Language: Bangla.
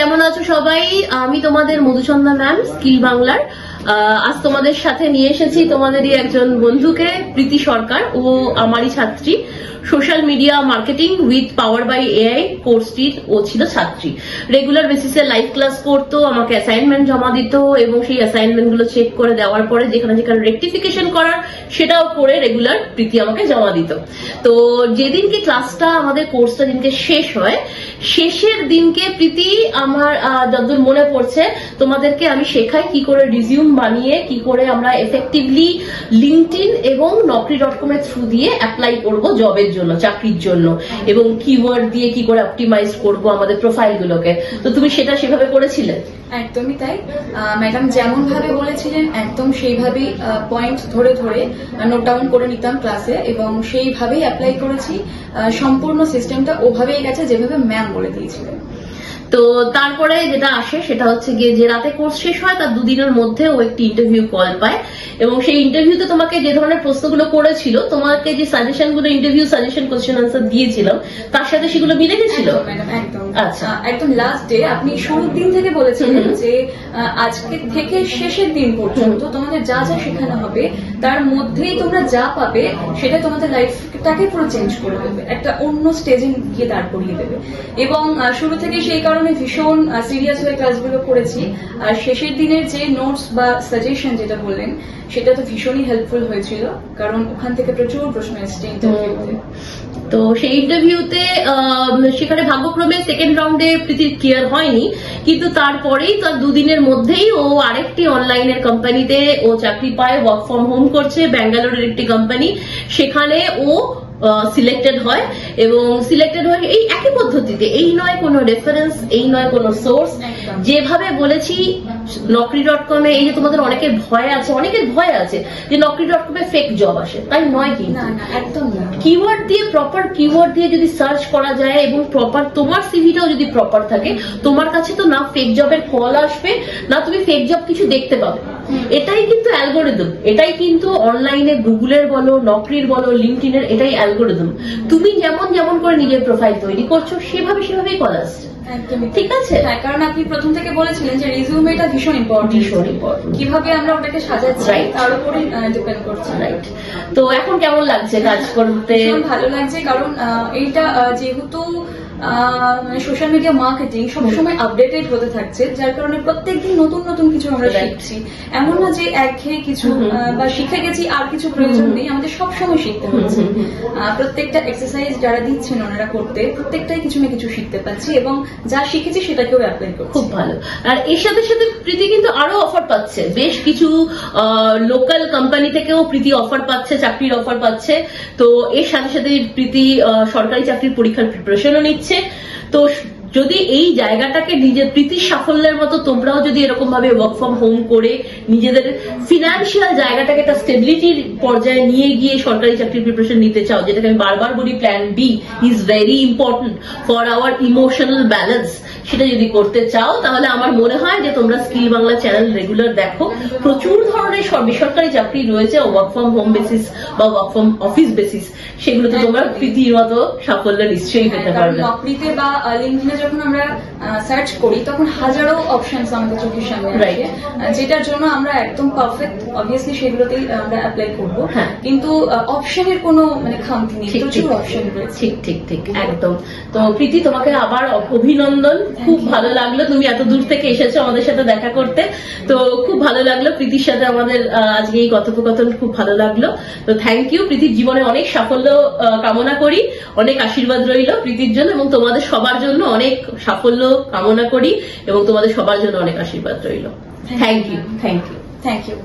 কেমন আছো সবাই? আমি তোমাদের মধুচন্দা ম্যাম স্কিল বাংলার। আজ তোমাদের সাথে নিয়ে এসেছি তোমাদেরই একজন বন্ধুকে, প্রীতি সরকার। ও আমারই ছাত্রী। Social media marketing with power by AI কোর্সটির ও ছিল ছাত্রী। রেগুলার বেসিসে লাইভ ক্লাস করতো, আমাকে অ্যাসাইনমেন্ট জমা দিত এবং সেই অ্যাসাইনমেন্টগুলো চেক করে দেওয়ার পরে যেখানে যেখানে রেকটিফিকেশন করার, সেটাও করে রেগুলার প্রীতি আমাকে জমা দিত। তো যেদিনকে ক্লাসটা আমাদের কোর্সটা দিনকে শেষ হয়, শেষের দিনকে প্রীতি আমার যতদূর মনে পড়ছে, তোমাদেরকে আমি শেখাই কি করে রিজিউম বানিয়ে কি করে আমরা এফেক্টিভলি লিঙ্কড এবং নকরি ডট কম এর থ্রু দিয়ে অ্যাপ্লাই করব জবের জন্য, চাকরির জন্য। এবং কিওয়ার্ড দিয়ে কি করে অপটিমাইজ করব আমাদের প্রোফাইল গুলোকে। তো তুমি সেটা সেভাবে করেছিলে? একদমই তাই। ম্যাডাম যেমন ভাবে বলেছিলেন, একদম সেইভাবেই পয়েন্ট ধরে ধরে নোট ডাউন করে নিতাম ক্লাসে এবং সেইভাবেই অ্যাপ্লাই করেছি। সম্পূর্ণ সিস্টেমটা ওভাবেই গেছে, যেভাবে ম্যাম বলে দিয়েছিলেন। তো তারপরে যেটা আসে সেটা হচ্ছে গিয়ে যে রাতে কোর্স শেষ হয় তার দুদিনের মধ্যে ও একটি ইন্টারভিউ কল পায়। এবং সেই ইন্টারভিউতে তোমাকে যে ধরনের প্রশ্নগুলো করেছিল তোমাকে যে সাজেশনগুলো ইন্টারভিউ সাজেশন কোশ্চেন আনসার দিয়েছিলাম তার সাথে সেগুলো মিলে গেছিল? একদম, আচ্ছা। একদম লাস্ট ডে আপনি শুরুর দিন থেকে বলেছিলেন যে আজকে থেকে শেষের দিন পর্যন্ত তোমাদের যা যা শেখানো হবে তার মধ্যেই তোমরা যা পাবে সেটা তোমাদের লাইফটাকে পুরো চেঞ্জ করে দেবে। একটা অন্য স্টেজে গিয়ে দাঁড় করিয়ে দেবে। এবং শুরু থেকে সেই কারণে ভীষণ সিরিয়াস হয়ে ক্লাসগুলো করেছি। আর শেষের দিনের যে নোটস বা সাজেশন যেটা বললেন, সেটা তো ভীষণই হেল্পফুল হয়েছিল, কারণ ওখান থেকে প্রচুর প্রশ্ন এসছে ইন্টারভিউতে তো সেই ইন্টারভিউতে সেখানে ভাগ্যক্রমে সেকেন্ড রাউন্ডে প্রীতির ক্লিয়ার হয়নি, কিন্তু তারপরেই তার দুদিনের মধ্যেই ও আরেকটি অনলাইনের কোম্পানিতে ও চাকরি পায় ওয়ার্ক ফ্রম হোম করছে ব্যাঙ্গালোরের একটি কোম্পানি সেখানে ও সিলেক্টেড হয় এবং সিলেক্টেড হয় এই একই পদ্ধতিতে। এই নয় কোনো রেফারেন্স এই নয় কোনো সোর্স যেভাবে বলেছি নকরি ডট কমে এই যে তোমাদের অনেকের ভয় আছে অনেকের ভয় আছে যে নকরি ডট কমে ফেক জব আসে। তাই নয় না একদম না। কিওয়ার্ড দিয়ে প্রপার কিওয়ার্ড দিয়ে যদি সার্চ করা যায় এবং প্রপার তোমার সিভিটাও যদি প্রপার থাকে তোমার কাছে তো না ফেক জবের কল আসবে না তুমি ফেক জব কিছু দেখতে পাবে। এটাই কিন্তু অ্যালগোরিদম এটাই কিন্তু অনলাইনে গুগলের বলো নকরির বলো লিঙ্কডিনের এটাই অ্যালগোরিদম তুমি যেমন যেমন করে নিজের প্রোফাইল তৈরি করছ সেভাবে সেভাবেই কল আসছে। ঠিক আছে? হ্যাঁ কারণ আপনি প্রথম থেকে বলেছিলেন যে রিজিউমেটা ভীষণ ইম্পর্টেন্ট ভীষণ important। কীভাবে আমরা ওটাকে সাজাচ্ছি তার উপরে ডিপেন্ড করছে। রাইট তো এখন কেমন লাগছে কাজ করতে? ভালো লাগছে কারণ এইটা যেহেতু সোশ্যাল মিডিয়া মার্কেটিং সবসময় আপডেটেড হতে থাকছে যার কারণে প্রত্যেকদিন নতুন নতুন কিছু আমরা. শিখছি। এমন না যে একঘেয়ে কিছু বা শিখে গেছি আর কিছু প্রয়োজন। নেই আমাদের সবসময় শিখতে হচ্ছে। প্রত্যেকটা এক্সারসাইজ যারা দিচ্ছেন ওনারা করতে প্রত্যেকটাই কিছু না কিছু শিখতে পাচ্ছি এবং যা শিখেছি সেটাকেও অ্যাপ্লাই করছি। খুব ভালো। আর এর সাথে সাথে প্রীতি কিন্তু আরও অফার পাচ্ছে। বেশ কিছু লোকাল কোম্পানি থেকেও প্রীতি অফার পাচ্ছে চাকরির অফার পাচ্ছে। তো এর সাথে সাথে প্রীতি সরকারি চাকরির পরীক্ষার প্রিপারেশনও নিচ্ছে। তো যদি এই জায়গাটাকে নিজের প্রীতির সাফল্যের মতো তোমরাও যদি এরকম ভাবে ওয়ার্ক ফ্রম হোম করে নিজেদের ফিনান্সিয়াল জায়গাটাকে একটা স্টেবিলিটির পর্যায়ে নিয়ে গিয়ে সরকারি চাকরির প্রিপারেশন নিতে চাও যেটাকে আমি বারবার বলি plan B is very important for our emotional balance সেটা যদি করতে চাও তাহলে আমার মনে হয় যে তোমরা স্কিল বাংলা চ্যানেল রেগুলার দেখো প্রচুর ধরনের বেসরকারি চাকরি রয়েছে ওয়ার্ক ফ্রম হোম বেসিস বা ওয়ার্ক ফ্রম অফিস বেসিস সেগুলোতে তোমরা একদমই। প্রীতির মতো সাফল্য নিশ্চয়ই পেতে হ্যাঁ, পারবে বা লিঙ্কডিনে যখন আমরা সার্চ করি তখন হাজারো অপশনস আমাদের চোখের সামনে আসে। যেটার জন্য আমরা একদম পারফেক্ট অবভিয়াসলি সেগুলোতেই আমরা অ্যাপ্লাই করব। হ্যাঁ। কিন্তু অপশনের কোনো মানে খামতি নেই। প্রচুর অপশন রয়েছে। ঠিক ঠিক ঠিক। একদম। তো প্রীতি তোমাকে আবার অভিনন্দন। খুব ভালো লাগল তুমি এত দূর থেকে এসেছ আমাদের সাথে দেখা করতে। তো খুব ভালো লাগল প্রীতির সাথে আমাদের আজকে এই কথোপকথন খুব ভালো লাগল। তো থ্যাংক ইউ প্রীতির জীবনে অনেক সাফল্য কামনা করি। অনেক আশীর্বাদ রইল প্রীতির জন্য এবং তোমাদের সবার জন্য অনেক সাফল্য কামনা করি এবং তোমাদের সবার জন্য অনেক আশীর্বাদ রইল। Thank you thank you thank you